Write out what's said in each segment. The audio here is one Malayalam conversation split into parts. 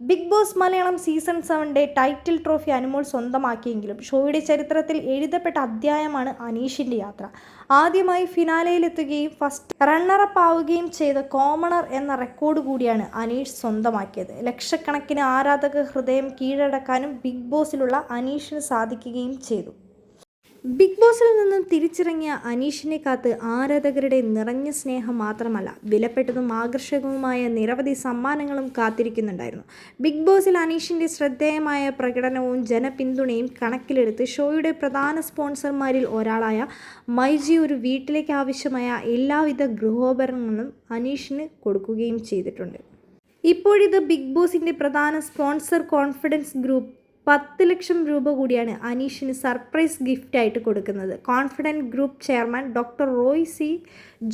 ബിഗ് ബോസ് മലയാളം സീസൺ സെവന്റെ ടൈറ്റിൽ ട്രോഫി അനുമോൾ സ്വന്തമാക്കിയെങ്കിലും ഷോയുടെ ചരിത്രത്തിൽ എഴുതപ്പെട്ട അധ്യായമാണ് അനീഷിന്റെ യാത്ര. ആദ്യമായി ഫിനാലയിലെത്തുകയും ഫസ്റ്റ് റണ്ണറപ്പ് ആവുകയും ചെയ്ത കോമണർ എന്ന റെക്കോർഡ് കൂടിയാണ് അനീഷ് സ്വന്തമാക്കിയത്. ലക്ഷക്കണക്കിന് ആരാധക ഹൃദയം കീഴടക്കാനും ബിഗ് ബോസിലുള്ള അനീഷിന് സാധിക്കുകയും ചെയ്തു. ബിഗ് ബോസിൽ നിന്നും തിരിച്ചിറങ്ങിയ അനീഷിനെ കാത്ത് ആരാധകരുടെ നിറഞ്ഞ സ്നേഹം മാത്രമല്ല വിലപ്പെട്ടതും ആകർഷകവുമായ നിരവധി സമ്മാനങ്ങളും കാത്തിരിക്കുന്നുണ്ടായിരുന്നു. ബിഗ് ബോസിൽ അനീഷിന്റെ ശ്രദ്ധേയമായ പ്രകടനവും ജനപിന്തുണയും കണക്കിലെടുത്ത് ഷോയുടെ പ്രധാന സ്പോൺസർമാരിൽ ഒരാളായ മൈജി ഒരു വീട്ടിലേക്ക് ആവശ്യമായ എല്ലാവിധ ഗൃഹോപകരണങ്ങളും അനീഷിന് കൊടുക്കുകയും ചെയ്തിട്ടുണ്ട്. ഇപ്പോഴിത് ബിഗ് ബോസിന്റെ പ്രധാന സ്പോൺസർ കോൺഫിഡൻസ് ഗ്രൂപ്പ് പത്ത് ലക്ഷം രൂപ കൂടിയാണ് അനീഷിന് സർപ്രൈസ് ഗിഫ്റ്റായിട്ട് കൊടുക്കുന്നത്. Confident group chairman doctor Roy C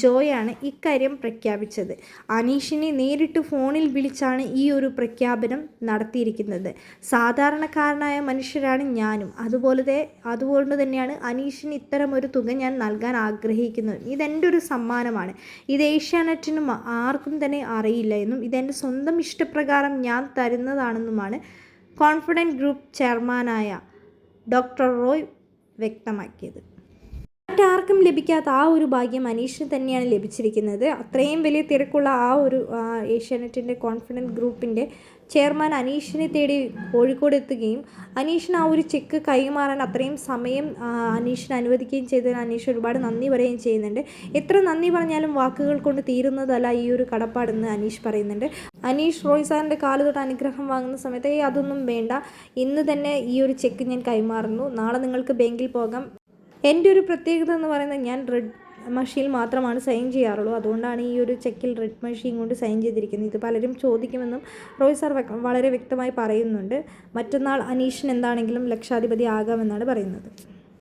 ജോയാണ് ഇക്കാര്യം പ്രഖ്യാപിച്ചത്. അനീഷിനെ നേരിട്ട് ഫോണിൽ വിളിച്ചാണ് ഈ ഒരു പ്രഖ്യാപനം നടത്തിയിരിക്കുന്നത്. സാധാരണക്കാരനായ മനുഷ്യരാണ് ഞാനും. അതുപോലെ അതുകൊണ്ട് തന്നെയാണ് അനീഷിന് ഇത്തരം ഒരു തുക ഞാൻ നൽകാൻ ആഗ്രഹിക്കുന്നത്. ഇതെന്റെ ഒരു സമ്മാനമാണ്. ഇത് ഏഷ്യാനെറ്റിനും ആർക്കും തന്നെ അറിയില്ല എന്നും ഇതെന്റെ സ്വന്തം ഇഷ്ടപ്രകാരം ഞാൻ തരുന്നതാണെന്നുമാണ് കോൺഫിഡന്റ് ഗ്രൂപ്പ് ചെയർമാനായ ഡോക്ടർ റോയ് വ്യക്തമാക്കിയത്. മറ്റാർക്കും ലഭിക്കാത്ത ആ ഒരു ഭാഗ്യം അനീഷിന് തന്നെയാണ് ലഭിച്ചിരിക്കുന്നത്. അത്രയും വലിയ തിരക്കുള്ള ആ ഒരു ഏഷ്യാനെറ്റിന്റെ കോൺഫിഡന്റ് ഗ്രൂപ്പിന്റെ ചെയർമാൻ അനീഷിനെ തേടി കോഴിക്കോട് എത്തുകയും അനീഷിന് ആ ഒരു ചെക്ക് കൈമാറാൻ അത്രയും സമയം അനീഷിന് അനുവദിക്കുകയും ചെയ്തതിന് അനീഷ് ഒരുപാട് നന്ദി പറയുകയും ചെയ്യുന്നുണ്ട്. എത്ര നന്ദി പറഞ്ഞാലും വാക്കുകൾ കൊണ്ട് തീരുന്നതല്ല ഈ ഒരു കടപ്പാടെന്ന് അനീഷ് പറയുന്നുണ്ട്. അനീഷ് റോയ് സാറിന്റെ കാൽ തൊട്ട് അനുഗ്രഹം വാങ്ങുന്ന സമയത്ത് അതൊന്നും വേണ്ട. ഇന്ന് തന്നെ ഈ ഒരു ചെക്ക് ഞാൻ കൈമാറുന്നു. നാളെ നിങ്ങൾക്ക് ബാങ്കിൽ പോകാം. എന്റെ ഒരു പ്രത്യേകത എന്ന് പറയുന്നത് ഞാൻ റെഡ് മഷീൻ മാത്രമാണ് സൈൻ ചെയ്യാറുള്ളൂ. അതുകൊണ്ടാണ് ഈ ഒരു ചെക്കിൽ റെഡ് മഷീൻ കൊണ്ട് സൈൻ ചെയ്തിരിക്കുന്നത്. ഇത് പലരും ചോദിക്കുമെന്നും റോയ് സാർ വളരെ വ്യക്തമായി പറയുന്നുണ്ട്. മറ്റന്നാൾ അനീഷിന് എന്താണെങ്കിലും ലക്ഷാധിപതി ആകാമെന്നാണ് പറയുന്നത്.